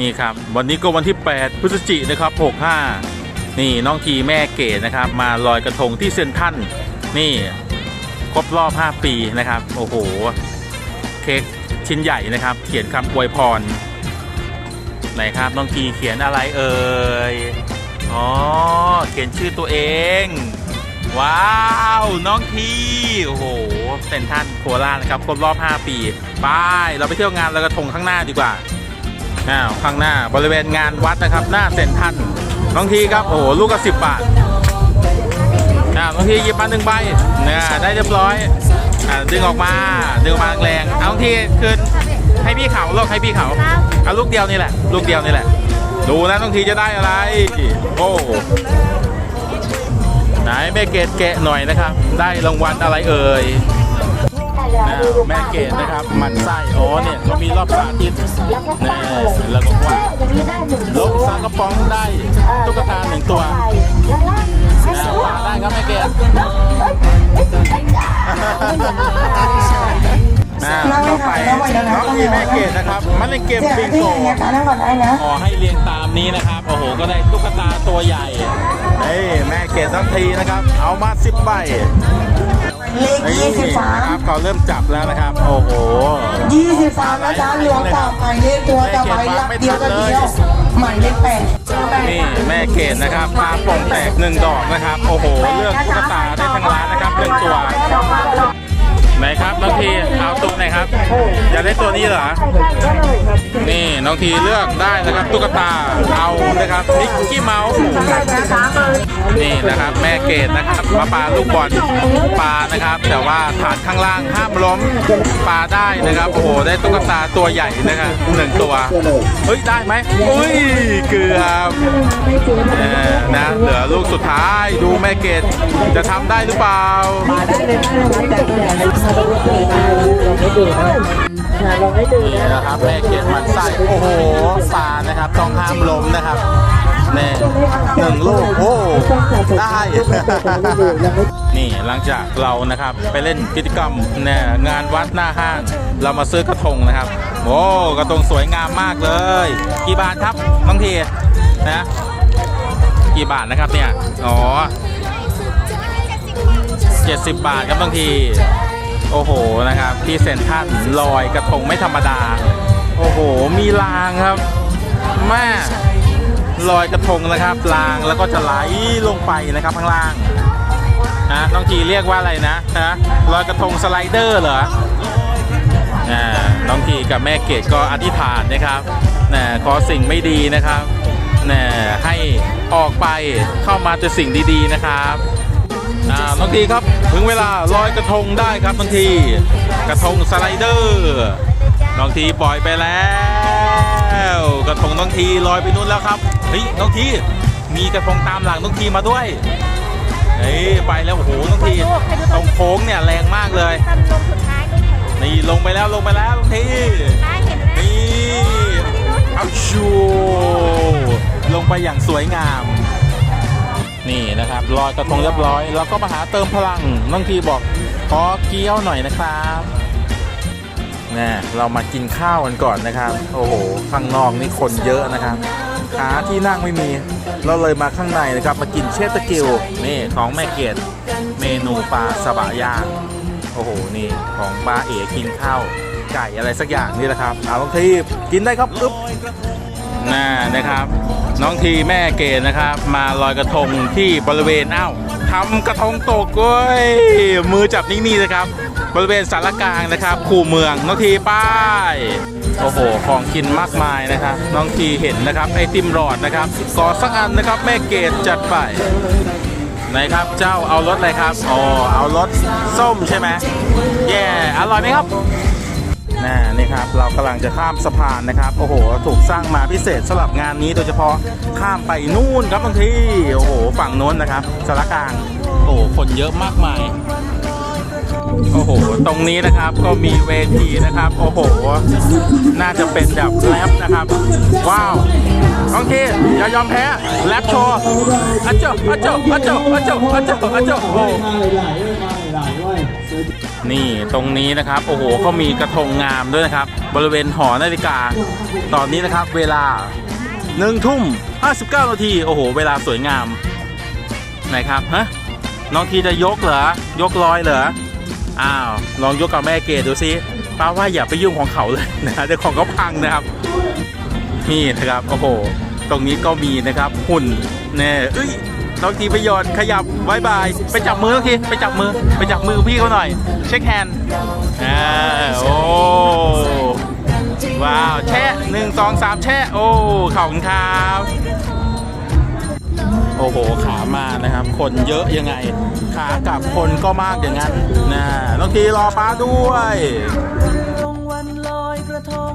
นี่ครับ วันนี้ก็วันที่ 8 พฤศจิกนะครับ65 นี่น้องทีแม่เก๋นะครับ มาลอยกระทงที่เซนทันนี่ครบรอบ 5 ปีนะครับ โอ้โห เค้กชิ้นใหญ่นะครับ เขียนคำอวยพรไหนครับน้องทีเขียนอะไรเอ่ยอ๋อเขียนชื่อตัวเอง ว้าวน้องทีโอ้โหเซนทันโคราชนะครับครบรอบ 5 ปีไปเราไปเที่ยวงานลอยกระทงข้างหน้าดีกว่า อ้าวข้างหน้าบริเวณงานวัดนะครับ หน้าเซนทันน้องทีครับโอ้โหลูกก็สิบบาทอ้าวน้องทีหยิบมาหนึ่งใบเนี่ยได้เรียบร้อยอ่าดึงออกมาดึงออกมาแรงเอาน้องทีคืนให้พี่เขาลูกให้พี่เขาเอาลูกเดียวนี่แหละ ลูกเดียวนี่แหละ ดูนะน้องทีจะได้อะไร โอ้ไหนแม่เกดแกะหน่อยนะครับ ได้รางวัลอะไรเอ่ย อ้าวแม่เกดนะครับ มันไส้อ๋อเนี่ยเขามีรอบสาธิตแน่แล้วก็ว่าลงซากระป๋องได้ตุ๊กตาหนึ่งตัวอ้าววางได้ครับแม่เกดอ้าวต่อไปน้องทีแม่เกดนะครับมันเล่นเกมบิงโกนะคะนั่งก่อนได้นะขอให้เรียงตามนี้นะครับ โอ้โห ก็ได้ตุ๊กตาตัวใหญ่เฮ้ยแม่เกดทั้งทีนะครับ เอามาสิบใบ เลขนี่ยี่สิบสามนะครับเขาเริ่มจับแล้วนะครับ โอ้โห ยี่สิบสามนะจ๊ะรวมต่อหมายเลขตัวต่อไปหลักเดียวกันเดียวหมายเลขแปดนี่แม่เกดนะครับปลาโป่งแตกหนึ่งดอกนะครับ โอ้โห เลือกตุ๊กตาได้ทั้งร้านนะครับหนึ่งตัว ไหนครับน้องทีเอาตัวไหนครับอยากได้ตัวนี้เหรอนี่น้องทีเลือกได้นะครับตุ๊กตาเอานะครับนิกกี้เมาส์นี่นะครับแม่เกดนะครับมาปาลูกบอลปลานะครับ แต่ว่าฐานข้างล่างห้ามล้มปลาได้นะครับโอ้โหได้ตุ๊กตาตัวใหญ่นะครับหนึ่งตัวเฮ้ยได้ไหมอุ้ยเกือบนะเหลือลูกสุดท้ายดูแม่เกดจะทำได้หรือเปล่านี่นะครับแม่เกดมันไส้โอ้โหปลานะครับต้องห้ามล้มนะครับนี่หนึ่งลูกโอ้ได้ นี่หลังจากเรานะครับไปเล่นกิจกรรมเนี่ยงานวัดหน้าห้าง เรามาซื้อกระทงนะครับ โอ้กระทงสวยงามมากเลย กี่บาทครับบางทีนะกี่บาทนะครับเนี่ย อ๋อ 70 บาทครับบางที โอ้โหนะครับ ที่เซนทรันลอยกระทงไม่ธรรมดา โอ้โห มีรางครับแม่ลอยกระทงนะครับรางแล้วก็จะไหลลงไปนะครับข้างล่างนะน้องทีเรียกว่าอะไรนะฮะลอยกระทงสไลเดอร์เหรออ่าน้องทีกับแม่เกดก็อธิษฐานนะครับนะขอสิ่งไม่ดีนะครับนะให้ออกไปเข้ามาแต่สิ่งดีๆนะครับ อ่าบางทีครับถึงเวลาลอยกระทงได้ครับบางทีกระทงสไลเดอร์น้องทีปล่อยไปแล้วกระทงน้องทีลอยไปนู่นแล้วครับเฮ้ยน้องทีมีกระทงตามหลังน้องทีมาด้วยเฮ้ยไปแล้วโอ้โหน้องทีตรงโค้งเนี่ยแรงมากเลยนี่ลงไปแล้วลงไปแล้วน้องทีนี่เอาชูลงไปอย่างสวยงาม นี่นะครับลอยกระทงเรียบร้อย แล้วก็มาหาเติมพลังน้องทีบอกขอเกี๊ยวหน่อยนะครับนี่เรามากินข้าวกันก่อนนะครับ โอ้โหข้างนอกนี่คนเยอะนะครับหาที่นั่งไม่มี เราเลยมาข้างในนะครับ มากินเชฟตะกิวนี่ของแม่เกดเมนูปลาสบะย่างโอ้โหนี่ของปลาเอ๋กินข้าวไก่อะไรสักอย่างนี่แหละครับเอาบางทีกินได้ครับอึ๊บ น่านะครับ น้องทีแม่เกดนะครับ มาลอยกระทงที่บริเวณอ้าวทำกระทงตกเว้ยมือจับนิ่งๆนะครับ บริเวณสารกลางนะครับ คู่เมืองน้องทีป้ายโอ้โหของกินมากมายนะครับ น้องทีเห็นนะครับไอติมหลอดนะครับขอสักอันนะครับ แม่เกดจัดไปไหนครับเจ้าเอารถอะไรครับอ๋อเอารถส้มใช่ไหมแย่อร่อยไหมครับ น่านี่ครับเรากำลังจะข้ามสะพานนะครับโอ้โห ถูกสร้างมาพิเศษสำหรับงานนี้โดยเฉพาะข้ามไปนู่นครับบางทีโอ้โหฝั่งโน้นนะครับสารกลางโอ้โหคนเยอะมากมายโอ้โห ตรงนี้นะครับก็มีเวทีนะครับ โอ้โห น่าจะเป็นแบบแรปนะครับ ว้าวโอเคอย่ายอมแพ้แรปโชว์อะเจ้าอะเจ้าอะเจ้าอะเจ้าอะเจ้าอะเจ้าโอ้ นี่ตรงนี้นะครับ โอ้โหเขามีกระทงงามด้วยนะครับ บริเวณหอนาฬิกา ตอนนี้นะครับ เวลาหนึ่งทุ่ม59นาทีโอ้โห เวลาสวยงามไหนครับฮะน้องทีจะยกเหรอยกลอยเหรออ้าวลองยกกับแม่เกดดูซิป้าว่าอย่าไปยุ่งของเขาเลยนะเดี๋ยวของเขาพังนะครับ นี่นะครับโอ้โห ตรงนี้ก็มีนะครับหุ่นแน่เอ้ย น้องทีไปหยอดขยับบายบาย ไปจับมือน้องทีไปจับมือ ไปจับมือพี่เขาหน่อย เช็คแฮนด์อ่าโอ้ว้าวแช่หนึ่งสองสามแช่โอ้ขอบคุณครับโอ้โหขามานะครับ คนเยอะยังไง ขากับคนก็มากอย่างนั้นนะน้องทีรอป้าด้วยวันลอยกระทง